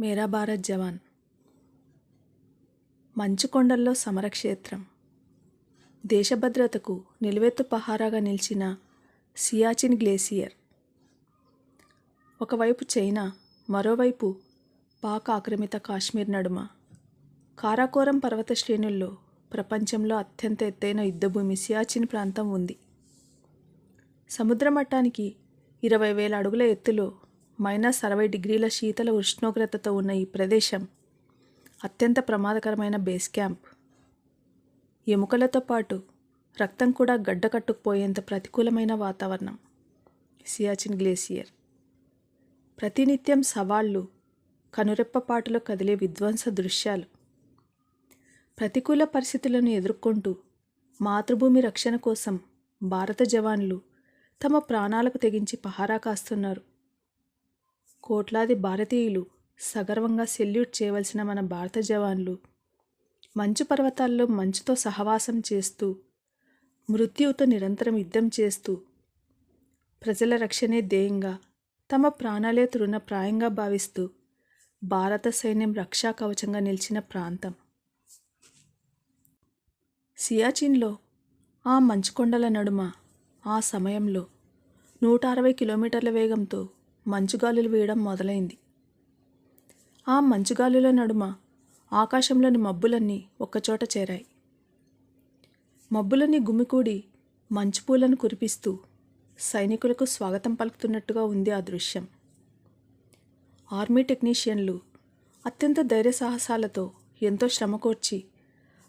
మేరా భారత్ జవాన్. మంచుకొండల్లో సమరక్షేత్రం. దేశభద్రతకు నిలువెత్తు పహారాగా నిలిచిన సియాచిన్ గ్లేసియర్. ఒకవైపు చైనా మరోవైపు పాక్ ఆక్రమిత కాశ్మీర్ నడుమ. కారాకోరం పర్వత శ్రేణుల్లో ప్రపంచంలో అత్యంత ఎత్తైన యుద్ధభూమి సియాచిన్ ప్రాంతం ఉంది. సముద్ర మట్టానికి ఇరవై వేల అడుగుల ఎత్తులో మైనస్ అరవై డిగ్రీల శీతల ఉష్ణోగ్రతతో ఉన్న ఈ ప్రదేశం అత్యంత ప్రమాదకరమైన బేస్ క్యాంప్. ఎముకలతో పాటు రక్తం కూడా గడ్డకట్టుకుపోయేంత ప్రతికూలమైన వాతావరణం. సియాచిన్ గ్లేసియర్. ప్రతినిత్యం సవాళ్ళు కనురెప్పపాటులో కదిలే విధ్వంస దృశ్యాలు. ప్రతికూల పరిస్థితులను ఎదుర్కొంటూ మాతృభూమి రక్షణ కోసం భారత జవాన్లు తమ ప్రాణాలకు తెగించి పహారా కాస్తున్నారు. కోట్లాది భారతీయులు సగర్వంగా సెల్యూట్ చేయవలసిన మన భారత జవాన్లు మంచు పర్వతాల్లో మంచుతో సహవాసం చేస్తూ మృత్యువుతో నిరంతరం యుద్ధం చేస్తూ ప్రజల రక్షణే ధ్యేయంగా తమ ప్రాణాలే తృణప్రాయంగా భావిస్తూ భారత సైన్యం రక్షా కవచంగా నిలిచిన ప్రాంతం. సియాచిన్లో ఆ మంచుకొండల నడుమ ఆ సమయంలో నూట అరవై కిలోమీటర్ల వేగంతో మంచుగాలులు వేయడం మొదలైంది. ఆ మంచుగాలుల నడుమ ఆకాశంలోని మబ్బులన్నీ ఒక్కచోట చేరాయి. మబ్బులన్నీ గుమికూడి మంచు పూలను కురిపిస్తూ సైనికులకు స్వాగతం పలుకుతున్నట్టుగా ఉంది ఆ దృశ్యం. ఆర్మీ టెక్నీషియన్లు అత్యంత ధైర్య సాహసాలతో ఎంతో శ్రమ కోర్చి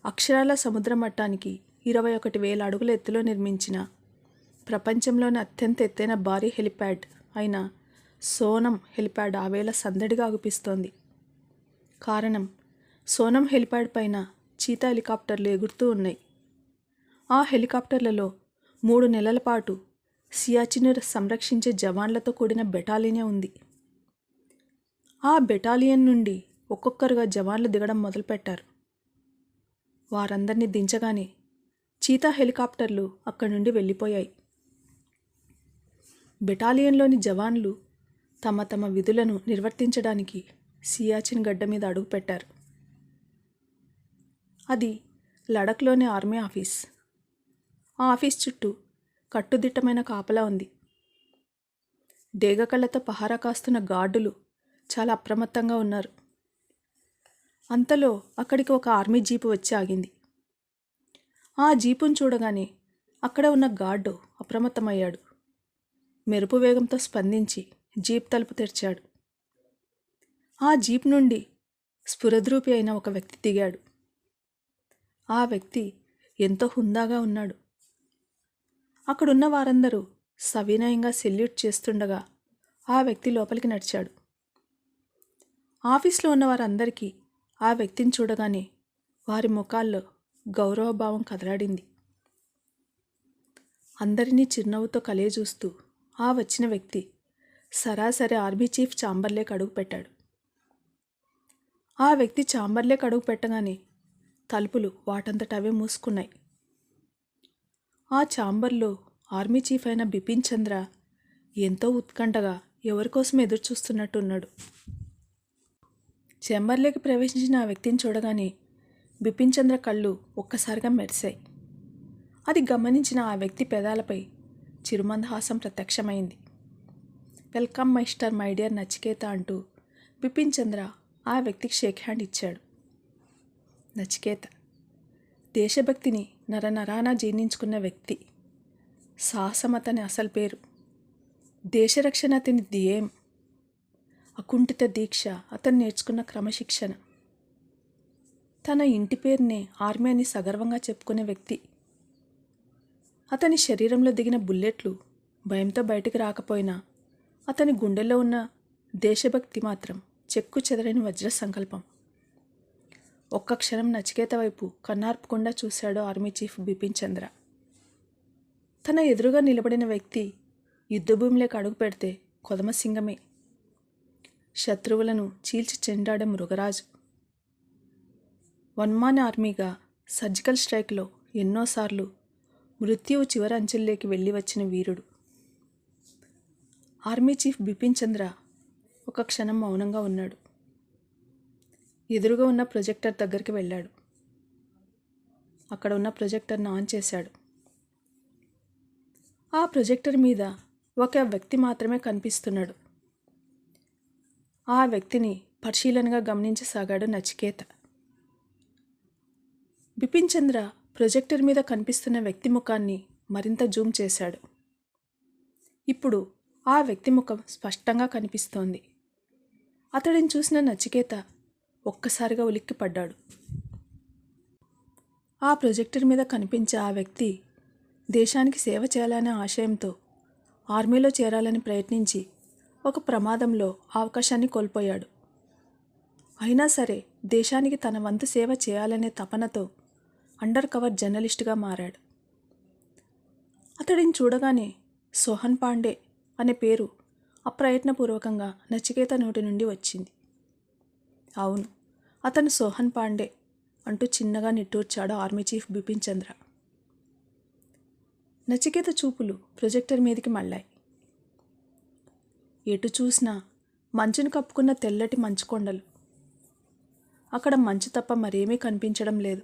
అక్షరాల సముద్ర మట్టానికి ఇరవై ఒకటి వేల అడుగుల ఎత్తులో నిర్మించిన ప్రపంచంలోని అత్యంత ఎత్తైన భారీ హెలిప్యాడ్ అయిన సోనం హెలిప్యాడ్ ఆ వేళ సందడిగా అగుపిస్తోంది. కారణం సోనం హెలిప్యాడ్ పైన చీతా హెలికాప్టర్లు ఎగురుతూ ఉన్నాయి. ఆ హెలికాప్టర్లలో మూడు నెలల పాటు సియాచిన్ సంరక్షించే జవాన్లతో కూడిన బెటాలియనే ఉంది. ఆ బెటాలియన్ నుండి ఒక్కొక్కరుగా జవాన్లు దిగడం మొదలుపెట్టారు. వారందరినీ దించగానే చీతా హెలికాప్టర్లు అక్కడి నుండి వెళ్ళిపోయాయి. బెటాలియన్లోని జవాన్లు తమ తమ విధులను నిర్వర్తించడానికి సియాచిన్ గడ్డ మీద అడుగుపెట్టారు. అది లడఖ్లోని ఆర్మీ ఆఫీస్. ఆ ఆఫీస్ చుట్టూ కట్టుదిట్టమైన కాపలా ఉంది. డేగకళ్ళతో పహారా కాస్తున్న గార్డులు చాలా అప్రమత్తంగా ఉన్నారు. అంతలో అక్కడికి ఒక ఆర్మీ జీపు వచ్చి ఆగింది. ఆ జీపును చూడగానే అక్కడ ఉన్న గార్డు అప్రమత్తమయ్యాడు. మెరుపు వేగంతో స్పందించి జీప్ తలుపు తెరిచాడు. ఆ జీప్ నుండి స్ఫురద్రూపి అయిన ఒక వ్యక్తి దిగాడు. ఆ వ్యక్తి ఎంతో హుందాగా ఉన్నాడు. అక్కడున్న వారందరూ సవినయంగా సెల్యూట్ చేస్తుండగా ఆ వ్యక్తి లోపలికి నడిచాడు. ఆఫీస్లో ఉన్న వారందరికీ ఆ వ్యక్తిని చూడగానే వారి ముఖాల్లో గౌరవభావం కదలాడింది. అందరినీ చిరునవ్వుతో కలియజూస్తూ ఆ వచ్చిన వ్యక్తి సరాసరి ఆర్మీ చీఫ్ చాంబర్లేకి అడుగు పెట్టాడు. ఆ వ్యక్తి చాంబర్లేకి అడుగు పెట్టగానే తలుపులు వాటంతట అవే మూసుకున్నాయి. ఆ చాంబర్లో ఆర్మీ చీఫ్ అయిన బిపిన్ చంద్ర ఎంతో ఉత్కంఠగా ఎవరికోసం ఎదురు చూస్తున్నట్టున్నాడు చెంబర్లోకి ప్రవేశించిన ఆ వ్యక్తిని చూడగానే బిపిన్ చంద్ర కళ్ళు ఒక్కసారిగా మెరిశాయి. అది గమనించిన ఆ వ్యక్తి పెదాలపై చిరుమందహాసం ప్రత్యక్షమైంది. Welcome mister my dear Nachiketa అంటూ బిపిన్ చంద్ర ఆ వ్యక్తికి షేక్ హ్యాండ్ ఇచ్చాడు. నచికేత దేశభక్తిని నరనరాన జీర్ణించుకున్న వ్యక్తి. సాహసం అతని అసలు పేరు. దేశరక్షణ అతని ధ్యేయం అకుంఠిత దీక్ష అతను నేర్చుకున్న క్రమశిక్షణ. తన ఇంటి పేరునే ఆర్మీ అని సగర్వంగా చెప్పుకునే వ్యక్తి. అతని శరీరంలో దిగిన బుల్లెట్లు భయంతో బయటకు రాకపోయినా అతని గుండెలో ఉన్న దేశభక్తి మాత్రం చెక్కు చెదరని వజ్ర సంకల్పం ఒక్క క్షణం నచికేత వైపు కన్నార్పకుండా చూశాడు ఆర్మీ చీఫ్ బిపిన్ చంద్ర. తన ఎదురుగా నిలబడిన వ్యక్తి యుద్ధభూమిలోకి అడుగు పెడితే కొదమసింగమే శత్రువులను చీల్చి చెండాడే మృగరాజు. వన్మాన్ ఆర్మీగా సర్జికల్ స్ట్రైక్లో ఎన్నోసార్లు మృత్యువు చివరి అంచెల్లోకి వెళ్ళి వచ్చిన వీరుడు. ఆర్మీ చీఫ్ బిపిన్ చంద్ర ఒక క్షణం మౌనంగా ఉన్నాడు. ఎదురుగా ఉన్న ప్రొజెక్టర్ దగ్గరికి వెళ్ళాడు. అక్కడ ఉన్న ప్రొజెక్టర్ను ఆన్ చేశాడు. ఆ ప్రొజెక్టర్ మీద ఒక వ్యక్తి మాత్రమే కనిపిస్తున్నాడు. ఆ వ్యక్తిని పరిశీలనగా గమనించసాగాడు నచికేత. బిపిన్ చంద్ర ప్రొజెక్టర్ మీద కనిపిస్తున్న వ్యక్తి ముఖాన్ని మరింత జూమ్ చేశాడు. ఇప్పుడు ఆ వ్యక్తి ముఖం స్పష్టంగా కనిపిస్తోంది. అతడిని చూసిన నచికేత ఒక్కసారిగా ఉలిక్కిపడ్డాడు. ఆ ప్రొజెక్టర్ మీద కనిపించే ఆ వ్యక్తి దేశానికి సేవ చేయాలనే ఆశయంతో ఆర్మీలో చేరాలని ప్రయత్నించి ఒక ప్రమాదంలో అవకాశాన్ని కోల్పోయాడు. అయినా సరే దేశానికి తన వంతు సేవ చేయాలనే తపనతో అండర్ కవర్ జర్నలిస్టుగా మారాడు. అతడిని చూడగానే సోహన్ పాండే అనే పేరు అప్రయత్నపూర్వకంగా నచికేత నోటి నుండి వచ్చింది. అవును అతను సోహన్ పాండే అంటూ చిన్నగా నిట్టూర్చాడు ఆర్మీ చీఫ్ బిపిన్ చంద్ర. నచికేత చూపులు ప్రొజెక్టర్ మీదకి మళ్ళాయి. ఎటు చూసినా మంచును కప్పుకున్న తెల్లటి మంచుకొండలు. అక్కడ మంచు తప్ప మరేమీ కనిపించడం లేదు.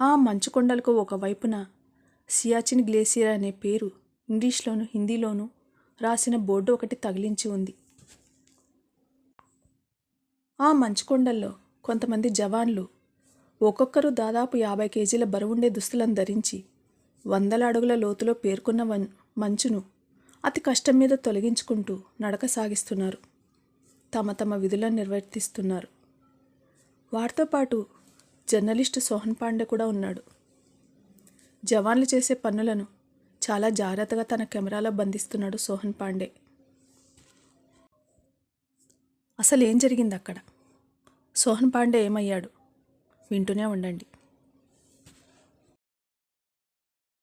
ఆ మంచుకొండలకు ఒకవైపున సియాచిన్ గ్లేసియర్ అనే పేరు ఇంగ్లీష్లోను హిందీలోను రాసిన బోర్డు ఒకటి తగిలించి ఉంది. ఆ మంచుకొండల్లో కొంతమంది జవాన్లు ఒక్కొక్కరు దాదాపు యాభై కేజీల బరువుండే దుస్తులను ధరించి వందల అడుగుల లోతులో పేర్కొన్న మంచును అతి కష్టం మీద తొలగించుకుంటూ నడక సాగిస్తున్నారు. తమ తమ విధులను నిర్వర్తిస్తున్నారు. వారితో పాటు జర్నలిస్ట్ సోహన్ పాండే కూడా ఉన్నాడు. జవాన్లు చేసే పనులను చాలా జాగ్రత్తగా తన కెమెరాలో బంధిస్తున్నాడు సోహన్ పాండే. అసలు ఏం జరిగింది అక్కడ సోహన్ పాండే ఏమయ్యాడు? వింటూనే ఉండండి.